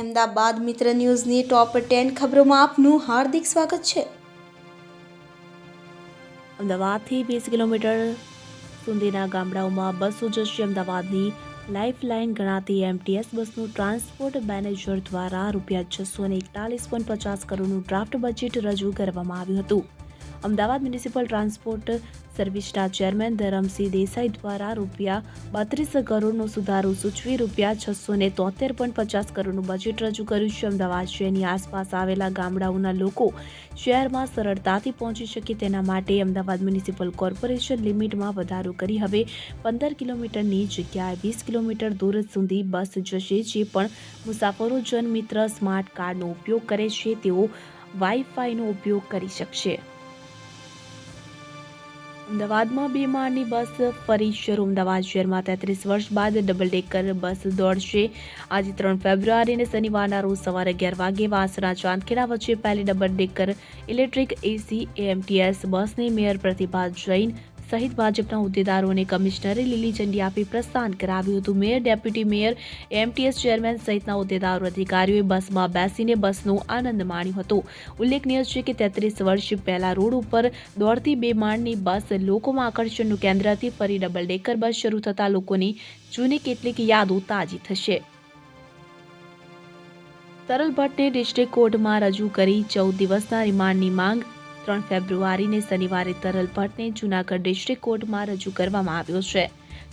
અમદાવાદ મિત્ર ન્યૂઝની top ten ખબરોમાં આપનું હાર્દિક સ્વાગત છે. અમદાવાદથી વીસ કિલોમીટર સુધીના ગામડાઓમાં બસ ઉજવશે અમદાવાદની લાઇફ લાઇન ગણાતી એમટીએસ બસનું ટ્રાન્સપોર્ટ મેનેજર દ્વારા રૂપિયા છસો ને એકતાલીસ પોઈન્ટ પચાસ કરોડનું ડ્રાફ્ટ બજેટ રજૂ કરવામાં આવ્યું હતું. અમદાવાદ મ્યુનિસિપલ ટ્રાન્સપોર્ટ સર્વિસના ચેરમેન ધરમસિંહ દેસાઈ દ્વારા રૂપિયા બત્રીસ કરોડનો સુધારો સૂચવી રૂપિયા છસો ને તોતેર પોઈન્ટ પચાસ કરોડનું બજેટ રજૂ કર્યું છે. અમદાવાદ શહેરની આસપાસ આવેલા ગામડાઓના લોકો શહેરમાં સરળતાથી પહોંચી શકે તેના માટે અમદાવાદ મ્યુનિસિપલ કોર્પોરેશન લિમિટમાં વધારો કરી. હવે પંદર કિલોમીટરની જગ્યાએ વીસ કિલોમીટર દૂર સુધી બસ જશે, જે પણ મુસાફરો જનમિત્ર સ્માર્ટ કાર્ડનો ઉપયોગ કરે છે. તેઓ વાઈફાઈનો ઉપયોગ કરી શકશે. અમદાવાદમાં બેમાળની બસ ફરી શરૂ. અમદાવાદ શહેરમાં તેત્રીસ વર્ષ બાદ ડબલ ડેકર બસ દોડશે. આજે ત્રણ ફેબ્રુઆરી અને શનિવારના રોજ સવારે અગિયાર વાગે વાસણા ચાંદખેડા વચ્ચે પહેલી double decker electric AC AMTS બસને મેયર પ્રતિભા જૈન સહિત ભાજપના હોદ્દેદારોને કમિશનરે લીલી ઝંડી આપી પ્રસ્થાન કરાવ્યું હતું. Mayor, deputy mayor, MTS chairman સહિતના હોદ્દેદારો અધિકારીઓએ બસમાં બેસીને બસનો આનંદ માણ્યો હતો. ઉલ્લેખનીય છે કે તેત્રીસ વર્ષ પહેલા રોડ ઉપર દોડતી બે માળની બસ લોકોમાં આકર્ષણનું કેન્દ્ર હતી. ફરી ડબલ ડેકર બસ શરૂ થતાં લોકોની જૂની કેટલીક યાદો તાજી થશે. તરલ ભટ્ટને ડિસ્ટ્રિક્ટ કોર્ટમાં રજૂ કરી ચૌદ દિવસના રિમાન્ડની માંગ ત્રણ ફેબ્રુઆરીને શનિવારે તરલ ભટ્ટને જૂનાગઢ ડિસ્ટ્રિક્ટ કોર્ટમાં રજૂ કરવામાં આવ્યો છે.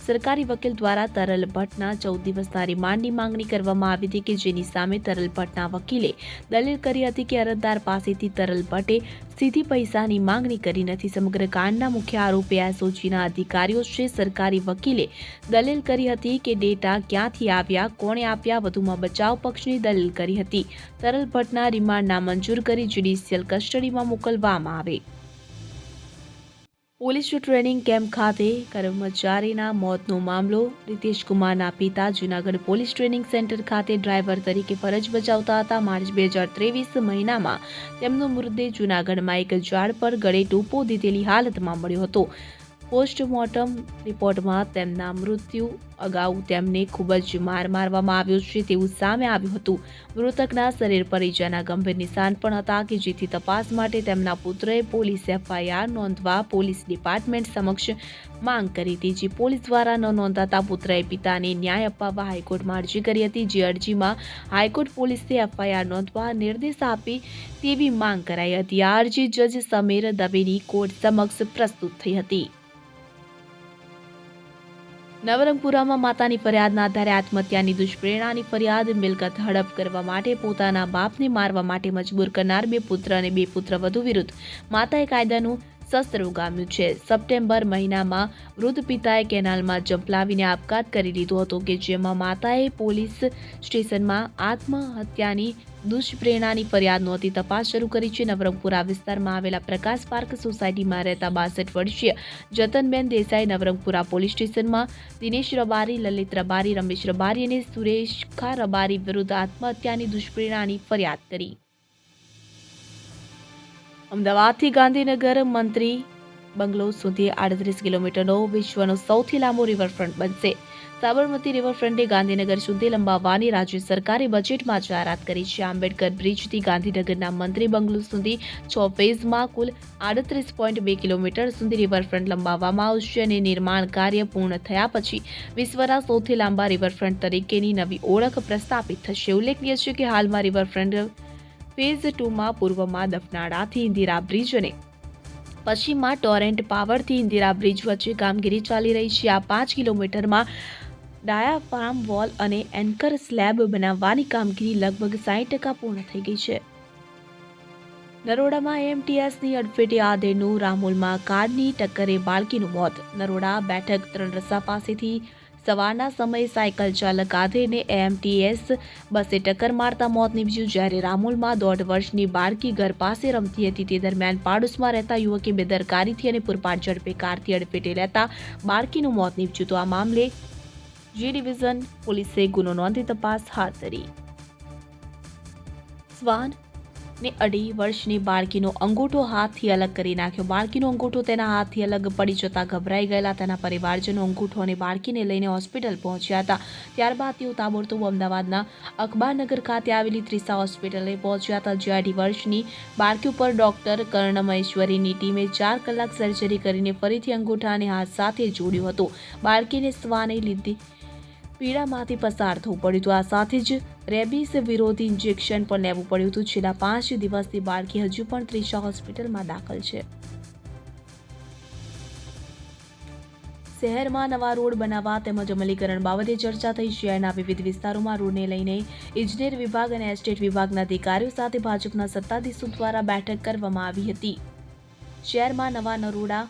સરકારી વકીલ દ્વારા તરલ ભટ્ટના ચૌદ દિવસના રિમાન્ડની માંગણી કરવામાં આવી હતી કે જેની સામે તરલ ભટ્ટના વકીલે દલીલ કરી હતી કે અરજદાર પાસેથી તરલ ભટ્ટે સીધી પૈસાની માંગણી કરી નથી. સમગ્ર કાંડના મુખ્ય આરોપી એસઓજીના અધિકારીઓ છે સરકારી વકીલે દલીલ કરી હતી કે ડેટા ક્યાંથી આવ્યા, કોણે આપ્યા, વધુમાં બચાવ પક્ષની દલીલ કરી હતી. તરલ ભટ્ટના રિમાન્ડ નામંજૂર કરી જ્યુડિશિયલ કસ્ટડીમાં મોકલવામાં આવે. પોલીસ ટ્રેનિંગ કેમ્પ ખાતે કર્મચારીના મોતનો મામલો રીતેશ કુમારના પિતા જૂનાગઢ પોલીસ ટ્રેનિંગ સેન્ટર ખાતે ડ્રાઈવર તરીકે ફરજ બજાવતા હતા. માર્ચ બે હજાર ત્રેવીસ મહિનામાં તેમનો મૃતદેહ જૂનાગઢમાં એક ઝાડ પર ગળે ટૂંપો દીધેલી હાલતમાં મળ્યો હતો. પોસ્ટમોર્ટમ રિપોર્ટમાં તેમના મૃત્યુ અગાઉ તેમને ખૂબ જ માર મારવામાં આવ્યો છે તેવું સામે આવ્યું હતું. મૃતકના શરીર પર ઈજાના ગંભીર નિશાન પણ હતા કે જેથી તપાસ માટે તેમના પુત્રએ પોલીસ એફઆઈઆર નોંધવા પોલીસ ડિપાર્ટમેન્ટ સમક્ષ માંગ કરી હતી, જે પોલીસ દ્વારા ન નોંધાતા પુત્રએ પિતાને ન્યાય અપાવવા હાઈકોર્ટમાં અરજી કરી હતી, જે અરજીમાં હાઈકોર્ટ પોલીસે એફઆઈઆર નોંધવા નિર્દેશ આપી તેવી માંગ કરાઈ હતી. આ અરજી જજ સમીર દવેની કોર્ટ સમક્ષ પ્રસ્તુત થઈ હતી. નવરંગપુરામાં માતાની ફરિયાદના આધારે આત્મહત્યાની દુષ્પ્રેરણાની ફરિયાદ, મિલકત હડપ કરવા માટે પોતાના બાપને મારવા માટે મજબૂર કરનાર બે પુત્ર અને બે પુત્ર વધુ વિરુદ્ધ. માતાએ કાયદાનું શસ્ત્ર ઉગામ્યું છે. સપ્ટેમ્બર મહિનામાં વૃદ્ધ પિતાએ કેનાલમાં જંપલાવીને આપઘાત કરી લીધો હતો કે જેમાં માતાએ પોલીસ સ્ટેશનમાં આત્મહત્યાની દુષ્પ્રેરણાની ફરિયાદ નોંધી તપાસ શરૂ કરી છે. નવરંગપુરા વિસ્તારમાં આવેલા પ્રકાશ પાર્ક સોસાયટીમાં રહેતા બાસઠ વર્ષીય જતનબેન દેસાઈ નવરંગપુરા પોલીસ સ્ટેશનમાં, દિનેશ રબારી, લલિત રબારી, રમેશ રબારી અને સુરેશખા રબારી વિરુદ્ધ આત્મહત્યાની દુષ્પ્રેરણાની ફરિયાદ કરી. અમદાવાદથી ગાંધીનગર મંત્રી બંગલો સુધી આડત્રીસ કિલોમીટરનો વિશ્વનો સૌથી લાંબો રિવરફ્રન્ટ બનશે. સાબરમતી રિવરફ્રન્ટે ગાંધીનગર સુધી લંબાવવાની રાજ્ય સરકારે બજેટમાં જાહેરાત કરી છે. આંબેડકર બ્રિજથી ગાંધીનગરના મંત્રી બંગલો સુધી છ ફેઝમાં કુલ આડત્રીસ પોઈન્ટ બે કિલોમીટર સુધી રિવરફ્રન્ટ લંબાવવામાં આવશે અને નિર્માણ કાર્ય પૂર્ણ થયા પછી વિશ્વના સૌથી લાંબા રિવરફ્રન્ટ તરીકેની નવી ઓળખ પ્રસ્થાપિત થશે. ઉલ્લેખનીય છે કે હાલમાં રિવરફ્રન્ટ ફેઝ ટુમાં પૂર્વમાં દફનાળાથી ઇન્દિરા બ્રિજ અને પશ્ચિમમાં ટોરેન્ટ પાવરથી ઇન્દિરા બ્રિજ વચ્ચે કામગીરી ચાલી રહી છે. આ પાંચ કિલોમીટરમાં ડાયાફાર્મ વોલ અને એન્કર સ્લેબ બનાવવાની કામગીરી લગભગ સાઠ ટકા પૂર્ણ થઈ ગઈ છે. નરોડામાં એમટીએસની અડફેટે આધેડનું રામોલમાં કારની ટક્કરે બાળકીનું મોત. નરોડા બેઠક ત્રણ રસ્તા પાસેથી સવારના સમયે સાયકલ ચાલક આધેને એમટીએસ બસે ટક્કર મારતા મોત નીપજ્યું, જ્યારે રામોલમાં દોઢ વર્ષની બાળકી ઘર પાસે રમતી હતી. તે દરમિયાન પાડોશમાં રહેતા યુવકે બેદરકારીથી અને પૂરપાટ ઝડપે કારથી અડફેટે લેતા બાળકીનું મોત નીપજ્યું. તો આ મામલે જી ડિવિઝન પોલીસે ગુનો નોંધી તપાસ હાથ ધરી. સ્વાન ને અઢી વર્ષની બાળકીનો અંગૂઠો હાથથી અલગ કરી નાખ્યો. બાળકીનો અંગૂઠો તેના હાથથી અલગ પડી જતાં ગભરાઈ ગયેલા તેના પરિવારજનો અંગૂઠો અને બાળકીને લઈને હોસ્પિટલ પહોંચ્યા હતા. ત્યારબાદ તેઓ તાબડતોબ અમદાવાદના અખબારનગર ખાતે આવેલી ત્રિસા હોસ્પિટલે પહોંચ્યા હતા, જ્યાં અઢી વર્ષની બાળકી ઉપર ડોક્ટર કર્ણ મહેશ્વરીની ટીમે ચાર કલાક સર્જરી કરીને ફરીથી અંગૂઠાને હાથ સાથે જોડ્યું હતું. બાળકીને શ્વાને લીધી પીડામાંથી પસાર થવું પડ્યું હતું. આ સાથે જ રેબીસ વિરોધી ઇન્જેક્શન પણ લેવું પડ્યું હતું. છેલ્લા પાંચ દિવસથી બાળકી હજુ પણ ત્રિશા હોસ્પિટલમાં દાખલ છે. શહેરમાં નવા રોડ બનાવવા તેમજ અમલીકરણ બાબતે ચર્ચા થઈ. શહેરના વિવિધ વિસ્તારોમાં રોડને લઈને ઇજનેર વિભાગ અને એસ્ટેટ વિભાગના અધિકારીઓ સાથે ભાજપના સત્તાધીશો દ્વારા બેઠક કરવામાં આવી હતી. શહેરમાં નવા નરોડા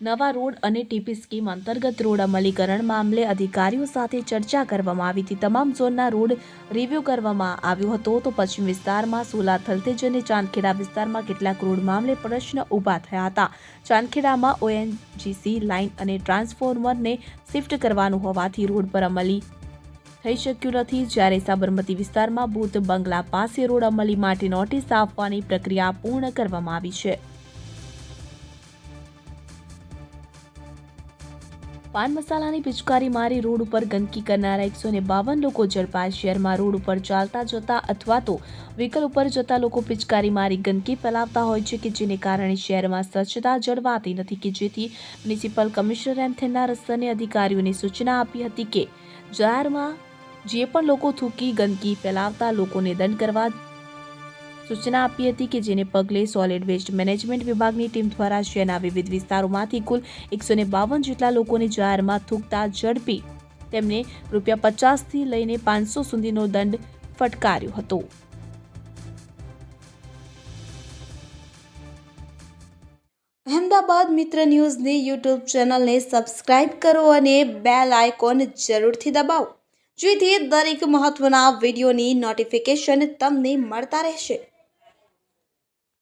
નવા રોડ અને ટીપી સ્કીમ અંતર્ગત રોડ અમલીકરણ મામલે અધિકારીઓ સાથે ચર્ચા કરવામાં આવી હતી. તમામ ઝોનના રોડ રિવ્યૂ કરવામાં આવ્યો હતો તો પશ્ચિમ વિસ્તારમાં સોલા થલતેજ અને ચાંદખેડા વિસ્તારમાં કેટલાક રોડ મામલે પ્રશ્ન ઊભા થયા હતા. ચાંદખેડામાં ઓએનજીસી લાઇન અને ટ્રાન્સફોર્મરને શિફ્ટ કરવાનું હોવાથી રોડ પર અમલી થઈ શક્યું નથી. જ્યારે સાબરમતી વિસ્તારમાં ભૂત બંગલા પાસે રોડ અમલી માટે નોટિસ આપવાની પ્રક્રિયા પૂર્ણ કરવામાં આવી છે. પાન મસાલાની પિચકારી મારી રોડ ઉપર ગંદકી કરનારા એકસો ને બાવન લોકો ઝડપાયા શહેરમાં રોડ ઉપર ચાલતા જતા અથવા તો વ્હીકલ ઉપર જતા લોકો પિચકારી મારી ગંદકી ફેલાવતા હોય છે કે જેને કારણે શહેરમાં સ્વચ્છતા જળવાતી નથી કે જેથી મ્યુનિસિપલ કમિશનર એમ થેન્ના રસ્તને અધિકારીઓને સૂચના આપી હતી કે જાહેરમાં જે પણ લોકો થૂકી ગંદકી ફેલાવતા લોકોને દંડ કરવા સૂચના આપી હતી કે જેને પગલે સોલિડ વેસ્ટ મેનેજમેન્ટ વિભાગની ટીમ દ્વારા શહેરના વિવિધ વિસ્તારોમાંથી કુલ એકસો બાવન જેટલા લોકોને જાહેરમાં થૂકતા ઝડપી તેમને રૂપિયા પચાસથી લઈને પાંચસો સુધીનો દંડ ફટકાર્યો હતો. અહેમદાબાદ મિત્ર ન્યૂઝની યુટ્યુબ ચેનલને સબસ્ક્રાઇબ કરો અને બેલ આઇકોન જરૂરથી દબાવો, જેથી દરેક મહત્ત્વના વિડીયોની નોટિફિકેશન તમને મળતા રહેશે.